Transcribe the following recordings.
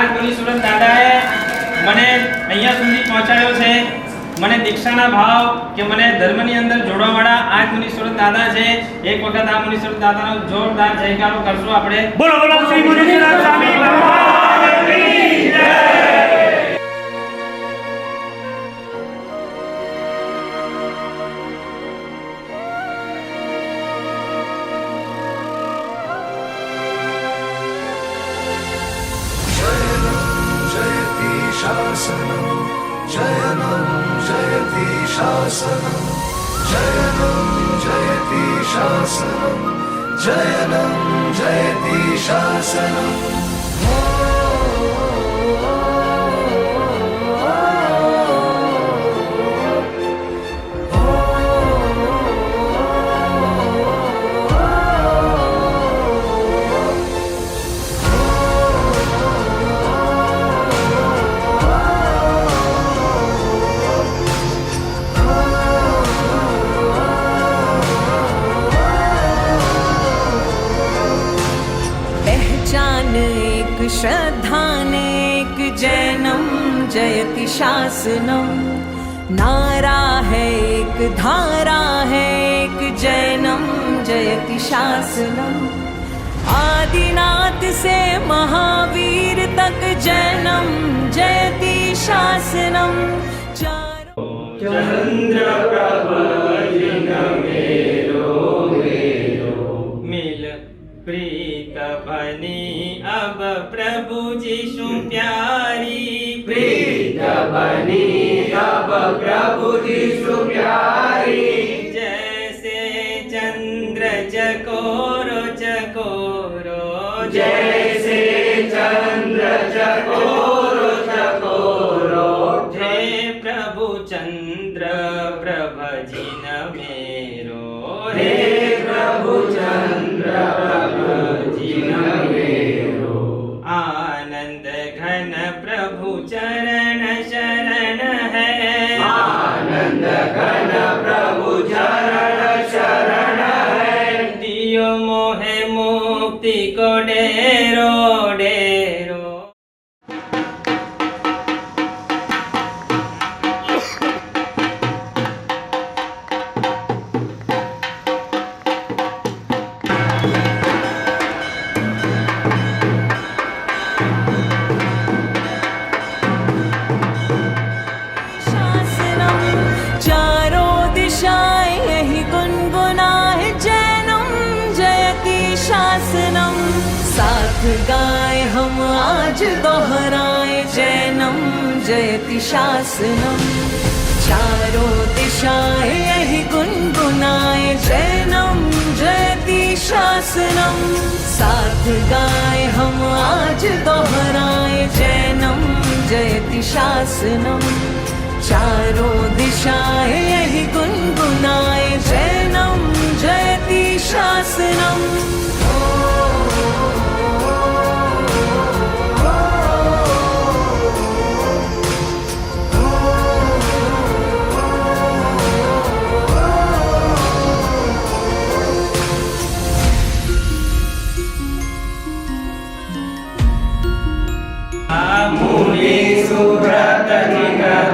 મુનિ સુરત દાદાએ. મને અહીંયા સુધી પહોંચાડ્યો છે. મને દીક્ષાના ભાવ કે મને ધર્મની અંદર જોડવાવાળા આજ મુનિ સુરત દાદા છે. એક વખત આ મુનિ સુરત દાદાનો જોરદાર જયકારો કરશું આપણે. બોલો બોલો, શ્રી મુનિનાથ સ્વામી, ભગવાન. शासनं जयनं जयति शासनं जयनं जयति शासनं जयनं जयति शासनम् एक श्रद्धान एक जैनम जयति शासनम नारा है एक धारा है एक जैनम जयति शासनम आदिनाथ से महावीर तक जैनम जयति शासनम चारों જીશુ પ્યારી પ્રીત બની અબ પ્રભુ જીશુ પ્યારી જૈસે ચંદ્ર ચકોરો ચકોરો જૈસે ચંદ્ર ચકોરો ચકોરો હે પ્રભુ ચંદ્ર પ્રભજીન મેરો હે પ્રભુ ચંદ્ર પ્રભજીન પ્રભુ ચરણ શરણ હૈ આનંદ ઘન પ્રભુ ચરણ શરણ હૈ દિયો મોહે મુક્તિ કો ડેરો साथ गाए हम आज दोहराए जैनम जयति शासनम चारों दिशाएं यही गुनगुनाए जैनम जयति शासनम साथ गाए हम आज दोहराए जैनम जयति शासनम चारों दिशाएं यही गुनगुनाए जैनम जयति शासनम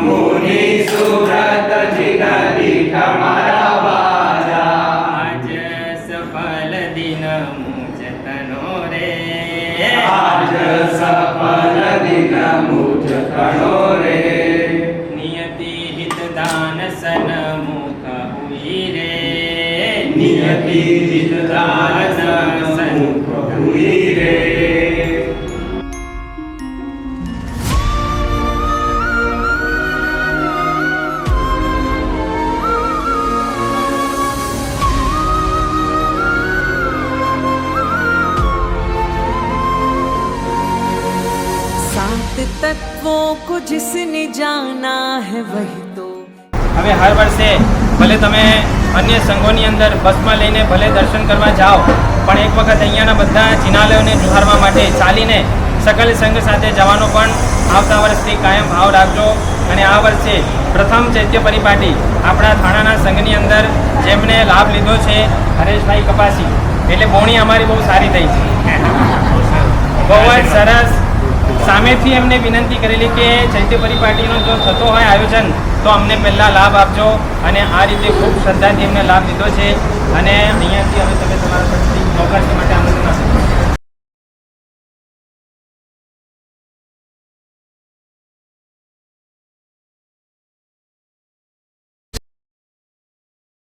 મુનિ સુરત જિન દીઠ મારા વાલા આજ સફલ દિન મુજતનો રે આજ સફલ દિન મુજતનો રે નિયતિ હિત દાન સન્મુખ હુઈ રે નિયતિ હિત દાન को जिसने जाना है वही तो હવે હર વર્ષે ભલે તમે અન્ય સંઘોની અંદર બસમાં લઈને ભલે દર્શન કરવા જાઓ પણ એક વખત અહીંયાના બધા જિનાલયોને જુહારવા માટે ચાલીને સકલ સંઘ સાથે જવાનો પણ આવતા વર્ષથી કાયમ ભાવ રાખજો અને આ વર્ષે પ્રથમ ચૈત્ય પરિપાટી આપણા થાણાના સંઘની અંદર જેમણે લાભ લીધો છે હરેશભાઈ કપાસી એટલે બોણી અમારી બહુ સારી થઈ છે બહુ જ સરસ સામેથી એમને વિનંતી કરેલી કે ચૈત્ય પરિપાટીનો જો થતો હોય આયોજન, તો અમને પહેલાં લાભ આપજો. અને આ રીતે ખૂબ શ્રદ્ધાથી એમને લાભ લીધો છે. અને અહીંયાથી હવે તમે તમારા